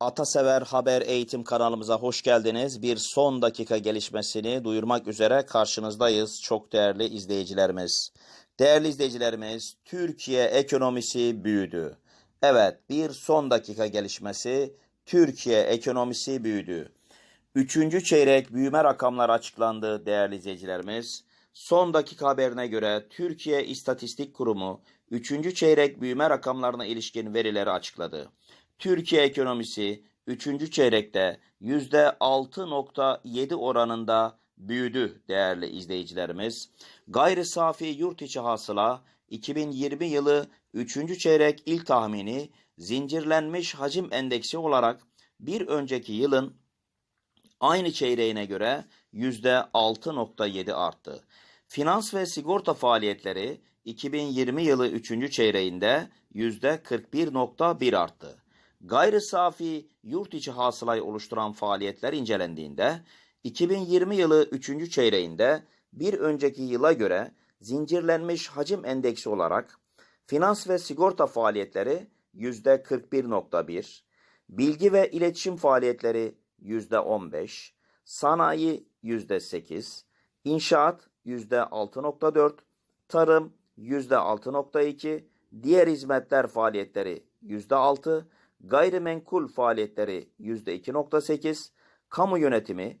Atasever Haber Eğitim kanalımıza hoş geldiniz. Bir son dakika gelişmesini duyurmak üzere karşınızdayız çok değerli izleyicilerimiz. Değerli izleyicilerimiz, Türkiye ekonomisi büyüdü. Evet, bir son dakika gelişmesi, Türkiye ekonomisi büyüdü. Üçüncü çeyrek büyüme rakamları açıklandı değerli izleyicilerimiz. Son dakika haberine göre Türkiye İstatistik Kurumu 3. çeyrek büyüme rakamlarına ilişkin verileri açıkladı. Türkiye ekonomisi 3. çeyrekte %6.7 oranında büyüdü değerli izleyicilerimiz. Gayri safi yurt içi hasıla 2020 yılı 3. çeyrek ilk tahmini zincirlenmiş hacim endeksi olarak bir önceki yılın aynı çeyreğine göre %6.7 arttı. Finans ve sigorta faaliyetleri 2020 yılı 3. çeyreğinde %41.1 arttı. Gayri safi yurt içi hasılayı oluşturan faaliyetler incelendiğinde 2020 yılı 3. çeyreğinde bir önceki yıla göre zincirlenmiş hacim endeksi olarak finans ve sigorta faaliyetleri %41.1, bilgi ve iletişim faaliyetleri %15, sanayi %8, inşaat %6.4, tarım %6.2, diğer hizmetler faaliyetleri %6, gayrimenkul faaliyetleri %2.8, kamu yönetimi,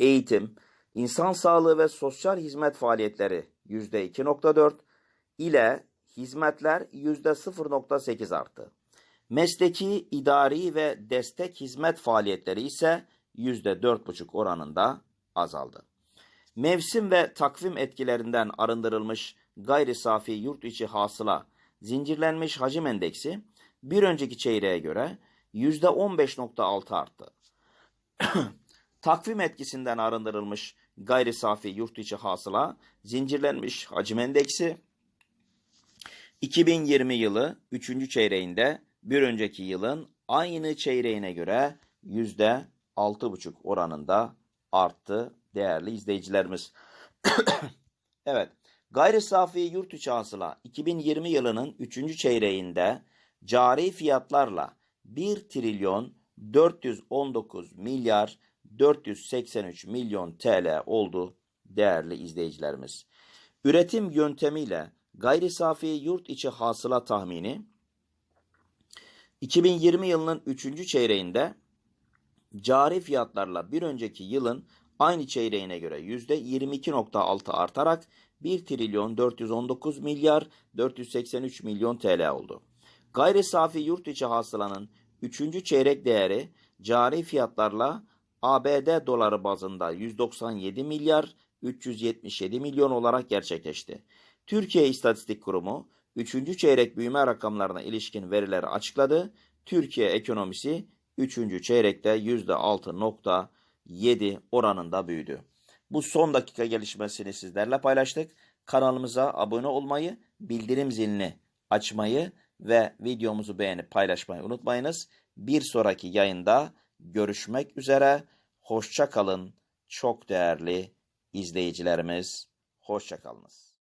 eğitim, insan sağlığı ve sosyal hizmet faaliyetleri %2.4 ile hizmetler %0.8 arttı. Mesleki, idari ve destek hizmet faaliyetleri ise %4,5 oranında azaldı. Mevsim ve takvim etkilerinden arındırılmış gayri safi yurt içi hasıla zincirlenmiş hacim endeksi bir önceki çeyreğe göre %15.6 arttı. Takvim etkisinden arındırılmış gayri safi yurt içi hasıla zincirlenmiş hacim endeksi 2020 yılı 3. çeyreğinde bir önceki yılın aynı çeyreğine göre %6,5 oranında arttı değerli izleyicilerimiz. evet, gayri safi yurt içi hasıla 2020 yılının 3. çeyreğinde cari fiyatlarla 1 trilyon 419 milyar 483 milyon TL oldu değerli izleyicilerimiz. Üretim yöntemiyle gayri safi yurt içi hasıla tahmini 2020 yılının 3. çeyreğinde cari fiyatlarla bir önceki yılın aynı çeyreğine göre %22.6 artarak 1 trilyon 419 milyar 483 milyon TL oldu. Gayri safi yurt içi hasılanın 3. çeyrek değeri cari fiyatlarla ABD doları bazında 197 milyar 377 milyon olarak gerçekleşti. Türkiye İstatistik Kurumu 3. çeyrek büyüme rakamlarına ilişkin verileri açıkladı. Türkiye ekonomisi 3. çeyrekte %6.7 oranında büyüdü. Bu son dakika gelişmesini sizlerle paylaştık. Kanalımıza abone olmayı, bildirim zilini açmayı ve videomuzu beğenip paylaşmayı unutmayınız. Bir sonraki yayında görüşmek üzere. Hoşça kalın. Çok değerli izleyicilerimiz. Hoşça kalınız.